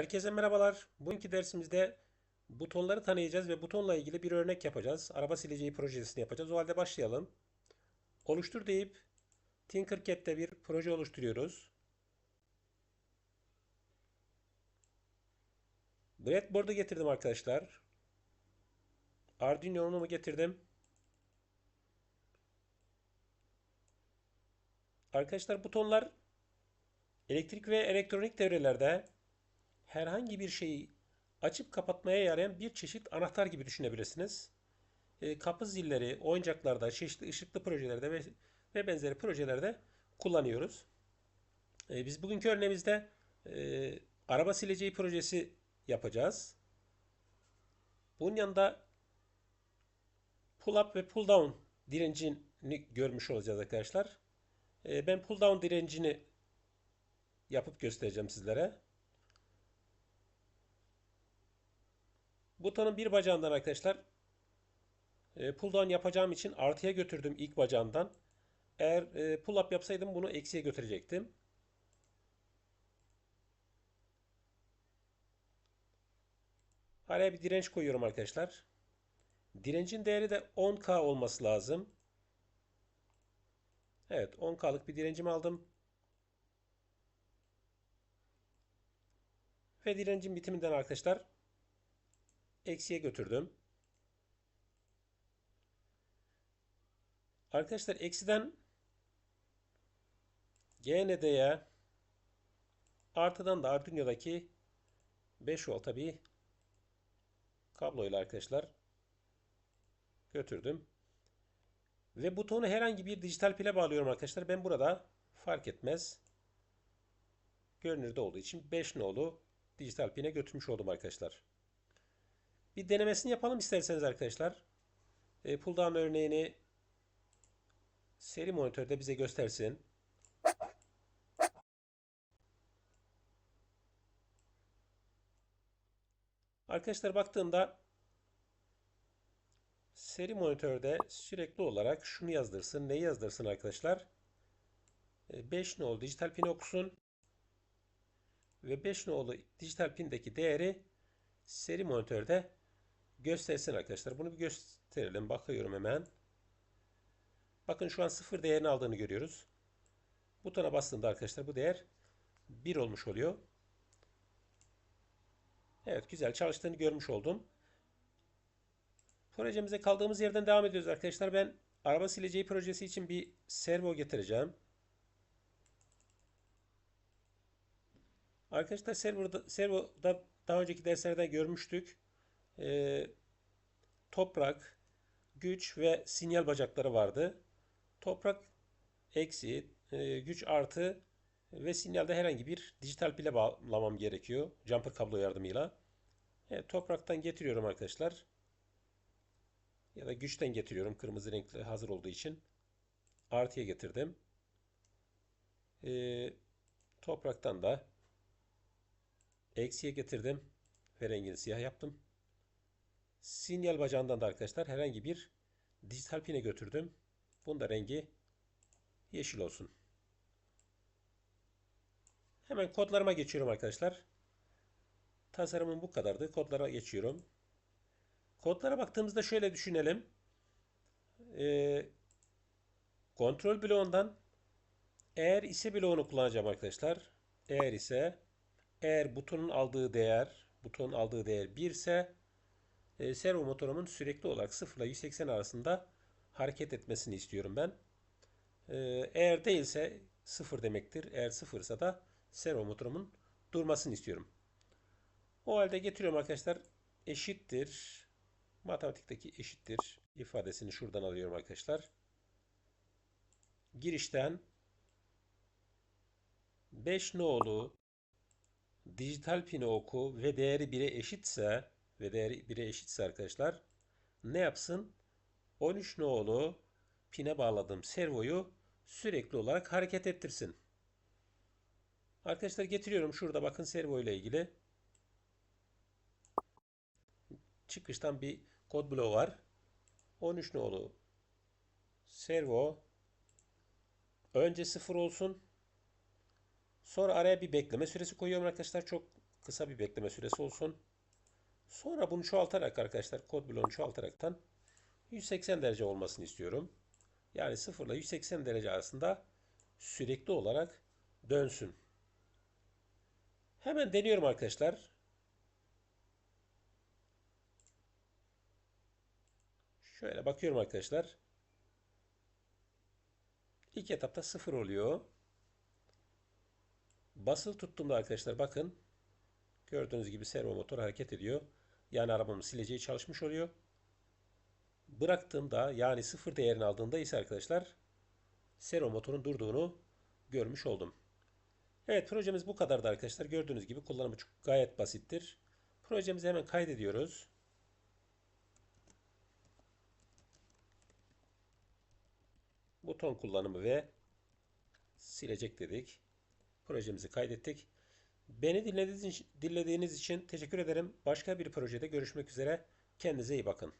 Herkese merhabalar. Bugünkü dersimizde butonları tanıyacağız ve butonla ilgili bir örnek yapacağız. Araba sileceği projesini yapacağız. O halde başlayalım. Oluştur deyip Tinkercad'de bir proje oluşturuyoruz. Breadboard'u getirdim arkadaşlar. Arduino'mu getirdim. Arkadaşlar butonlar elektrik ve elektronik devrelerde herhangi bir şeyi açıp kapatmaya yarayan bir çeşit anahtar gibi düşünebilirsiniz. E, kapı zilleri, oyuncaklarda, çeşitli ışıklı projelerde ve, ve benzeri projelerde kullanıyoruz. E, biz bugünkü örneğimizde e, araba sileceği projesi yapacağız. Bunun yanında pull up ve pull down direncini görmüş olacağız arkadaşlar. E, ben pull down direncini yapıp göstereceğim sizlere. Butonun bir bacağından arkadaşlar e, pull down yapacağım için artıya götürdüm ilk bacağından. Eğer e, pull up yapsaydım bunu eksiye götürecektim. Araya bir direnç koyuyorum arkadaşlar. Direncin değeri de 10K olması lazım. Evet 10K'lık bir direncimi aldım. Ve direncin bitiminden arkadaşlar eksiye götürdüm. Arkadaşlar eksiden GND'ye artıdan da Arduino'daki 5 volta bir kabloyla arkadaşlar götürdüm. Ve butonu herhangi bir dijital pile bağlıyorum arkadaşlar. Ben burada fark etmez. Görünürde olduğu için 5 nolu dijital pine götürmüş oldum arkadaşlar. Bir denemesini yapalım isterseniz arkadaşlar. E, pull örneğini seri monitörde bize göstersin. Arkadaşlar baktığımda seri monitörde sürekli olarak şunu yazdırsın. Neyi yazdırsın arkadaşlar? 5 e, nolu dijital pin okusun. Ve 5 nolu dijital pindeki değeri seri monitörde göstersin arkadaşlar. Bunu bir gösterelim. Bakıyorum hemen. Bakın şu an sıfır değerini aldığını görüyoruz. Butona bastığında arkadaşlar bu değer 1 olmuş oluyor. Evet güzel çalıştığını görmüş oldum. Projemize kaldığımız yerden devam ediyoruz arkadaşlar. Ben araba sileceği projesi için bir servo getireceğim. Arkadaşlar servoda, servoda daha önceki derslerde görmüştük. Ee, toprak, güç ve sinyal bacakları vardı. Toprak eksi, e, güç artı ve sinyalde herhangi bir dijital pile bağlamam gerekiyor. Jumper kablo yardımıyla. Evet, topraktan getiriyorum arkadaşlar. Ya da güçten getiriyorum. Kırmızı renkli hazır olduğu için. Artıya getirdim. Ee, topraktan da eksiye getirdim. Ve rengini siyah yaptım. Sinyal bacağından da arkadaşlar herhangi bir dijital pine götürdüm. Bunda rengi yeşil olsun. Hemen kodlarıma geçiyorum arkadaşlar. Tasarımım bu kadardı. Kodlara geçiyorum. Kodlara baktığımızda şöyle düşünelim. Ee, kontrol bloğundan eğer ise bloğunu kullanacağım arkadaşlar. Eğer ise eğer butonun aldığı değer butonun aldığı değer 1 ise e, servo motorumun sürekli olarak 0 ile 180 arasında hareket etmesini istiyorum ben. E, eğer değilse 0 demektir. Eğer 0 ise da servo motorumun durmasını istiyorum. O halde getiriyorum arkadaşlar. Eşittir. Matematikteki eşittir ifadesini şuradan alıyorum arkadaşlar. Girişten 5 nolu dijital pini oku ve değeri 1'e eşitse ve değeri 1'e eşitse arkadaşlar ne yapsın? 13 nolu pine bağladığım servoyu sürekli olarak hareket ettirsin. Arkadaşlar getiriyorum şurada bakın servo ile ilgili. Çıkıştan bir kod bloğu var. 13 nolu servo önce 0 olsun. Sonra araya bir bekleme süresi koyuyorum arkadaşlar. Çok kısa bir bekleme süresi olsun. Sonra bunu çoğaltarak arkadaşlar kod bloğunu çoğaltaraktan 180 derece olmasını istiyorum. Yani 0 ile 180 derece arasında sürekli olarak dönsün. Hemen deniyorum arkadaşlar. Şöyle bakıyorum arkadaşlar. İlk etapta 0 oluyor. Basılı tuttuğumda arkadaşlar bakın. Gördüğünüz gibi servo motor hareket ediyor. Yani arabamın sileceği çalışmış oluyor. Bıraktığımda yani sıfır değerini aldığında ise arkadaşlar servo motorun durduğunu görmüş oldum. Evet projemiz bu kadardı arkadaşlar. Gördüğünüz gibi kullanımı çok gayet basittir. Projemizi hemen kaydediyoruz. Buton kullanımı ve silecek dedik. Projemizi kaydettik. Beni dinlediğiniz için, teşekkür ederim. Başka bir projede görüşmek üzere. Kendinize iyi bakın.